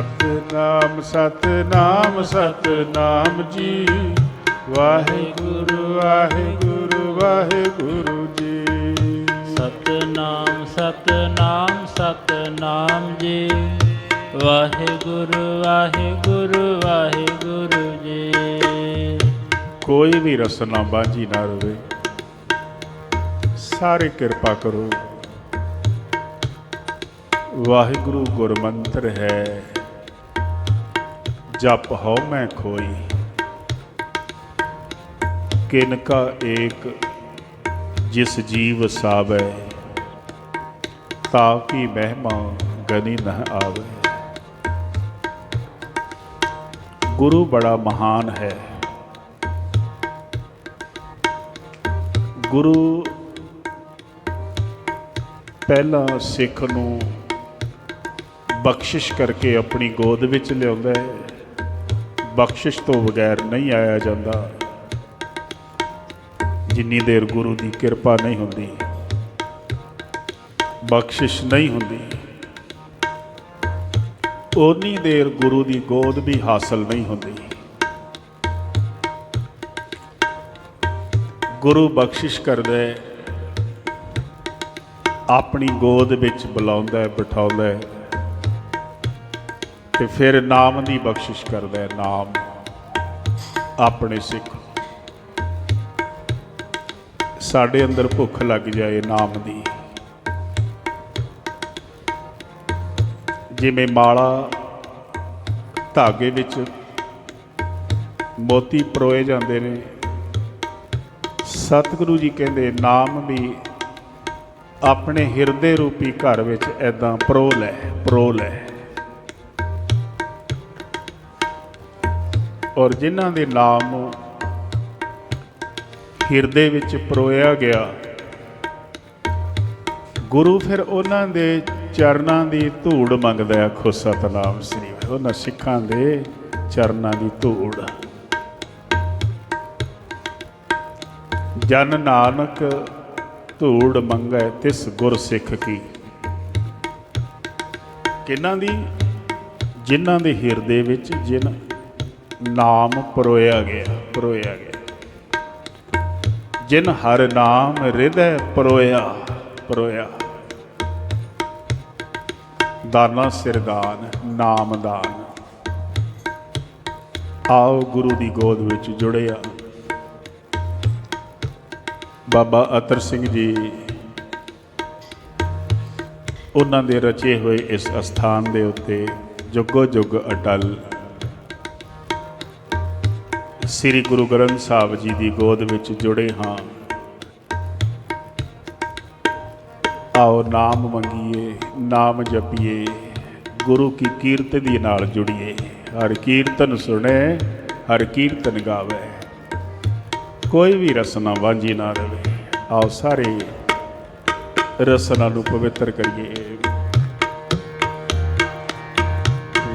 ਸਤਨਾਮ ਸਤਨਾਮ ਸਤਨਾਮ ਜੀ। ਵਾਹਿਗੁਰੂ ਵਾਹਿਗੁਰੂ ਵਾਹਿਗੁਰੂ ਜੀ। ਸਤਨਾਮ ਸਤਨਾਮ ਸਤਨਾਮ ਜੀ। ਵਾਹਿਗੁਰੂ ਵਾਹਿਗੁਰੂ ਵਾਹਿਗੁਰੂ ਜੀ। ਕੋਈ ਵੀ ਰਸਨਾ ਬਾਝੀ ਨਾ ਰਵੇ। ਸਾਰੇ ਕਿਰਪਾ ਕਰੋ। ਵਾਹਿਗੁਰੂ ਗੁਰਮੰਤਰ ਹੈ। ਜਪ ਹਉ ਮੈਂ ਖੋਈ। ਕਿਨ ਕਾ ਏਕ ਜਿਸ ਜੀਵ ਸਾਵੈ, ਤਾ ਕੀ ਮਹਿਮਾ ਗਨੀ ਨ ਆਵੇ। ਗੁਰੂ ਬੜਾ ਮਹਾਨ ਹੈ। ਗੁਰੂ ਪਹਿਲਾਂ ਸਿੱਖ ਨੂੰ ਬਖਸ਼ਿਸ਼ ਕਰਕੇ ਆਪਣੀ ਗੋਦ ਵਿੱਚ ਲਿਆਉਂਦਾ ਹੈ। ਬਖਸ਼ਿਸ਼ ਤੋਂ ਬਗੈਰ ਨਹੀਂ ਆਇਆ ਜਾਂਦਾ। ਜਿੰਨੀ ਦੇਰ ਗੁਰੂ ਦੀ ਕਿਰਪਾ ਨਹੀਂ ਹੁੰਦੀ, ਬਖਸ਼ਿਸ਼ ਨਹੀਂ ਹੁੰਦੀ ਉਨੀ ਦੇਰ ਗੁਰੂ ਦੀ ਗੋਦ ਵੀ ਹਾਸਲ ਨਹੀਂ ਹੁੰਦੀ। ਗੁਰੂ ਬਖਸ਼ਿਸ਼ ਕਰਦਾ ਹੈ, ਆਪਣੀ ਗੋਦ ਵਿੱਚ ਬੁਲਾਉਂਦਾ ਹੈ, ਬਿਠਾਉਂਦਾ ਹੈ। ਤੇ ਫਿਰ ਨਾਮ ਦੀ ਬਖਸ਼ਿਸ਼ ਕਰਦਾ ਹੈ, ਨਾਮ ਆਪਣੇ ਸਿੱਖ। ਸਾਡੇ ਅੰਦਰ ਭੁੱਖ ਲੱਗ ਜਾਏ ਨਾਮ ਦੀ। ਜਿਵੇਂ ਮਾਲਾ ਧਾਗੇ ਵਿੱਚ ਮੋਤੀ ਪਰੋਏ ਜਾਂਦੇ ਨੇ, ਸਤਿਗੁਰੂ ਜੀ ਕਹਿੰਦੇ ਨਾਮ ਵੀ ਆਪਣੇ ਹਿਰਦੇ ਰੂਪੀ ਘਰ ਵਿੱਚ ਐਦਾਂ ਪਰੋ ਲੈ ਪਰੋ ਲੈ। ਔਰ ਜਿਨ੍ਹਾਂ ਦੇ ਨਾਮ ਹਿਰਦੇ ਵਿੱਚ ਪਰੋਇਆ ਗਿਆ। ਗੁਰੂ ਫਿਰ ਉਹਨਾਂ ਦੇ ਚਰਨਾਂ ਦੀ ਧੂੜ ਮੰਗਦਾ ਆਖੋ, ਸਤਨਾਮ ਸ੍ਰੀ ਉਹਨਾਂ ਸਿੱਖਾਂ ਦੇ ਚਰਨਾਂ ਦੀ ਧੂੜ। ਜਨ ਨਾਨਕ ਧੂੜ ਮੰਗੈ ਤਿਸ ਗੁਰ ਸਿੱਖ ਕੀ। ਕਿਹਨਾਂ ਦੀ? ਜਿਨ੍ਹਾਂ ਦੇ ਹਿਰਦੇ ਵਿੱਚ, ਜਿਨ ਨਾਮ ਪਰੋਇਆ ਗਿਆ ਪਰੋਇਆ ਗਿਆ। ਜਿਨ ਹਰ ਨਾਮ ਹਿਰਦੈ ਪਰੋਇਆ ਪਰੋਇਆ। ਦਾਨਾ ਸਿਰਦਾਨ ਨਾਮਦਾਨ ਆਓ ਗੁਰੂ ਦੀ ਗੋਦ ਵਿੱਚ ਜੁੜਿਆ। ਬਾਬਾ ਅਤਰ ਸਿੰਘ ਜੀ, ਉਹਨਾਂ ਦੇ ਰਚੇ ਹੋਏ ਇਸ ਅਸਥਾਨ ਦੇ ਉੱਤੇ ਜੁਗੋ ਜੁਗ ਅਟਲ ਸ੍ਰੀ ਗੁਰੂ ਗ੍ਰੰਥ ਸਾਹਿਬ ਜੀ ਦੀ ਗੋਦ ਵਿੱਚ ਜੁੜੇ ਹਾਂ। ਆਓ ਨਾਮ ਮੰਗੀਏ, ਨਾਮ ਜਪੀਏ, ਗੁਰੂ ਕੀ ਕੀਰਤ ਦੀ ਨਾਲ ਜੁੜੀਏ। ਹਰ ਕੀਰਤਨ ਸੁਣੇ, ਹਰ ਕੀਰਤਨ ਗਾਵੇ। ਕੋਈ ਵੀ ਰਸਨਾ ਵਾਂਝੀ ਨਾ ਰਵੇ। ਆਓ ਸਾਰੇ ਰਸਨਾ ਨੂੰ ਪਵਿੱਤਰ ਕਰੀਏ।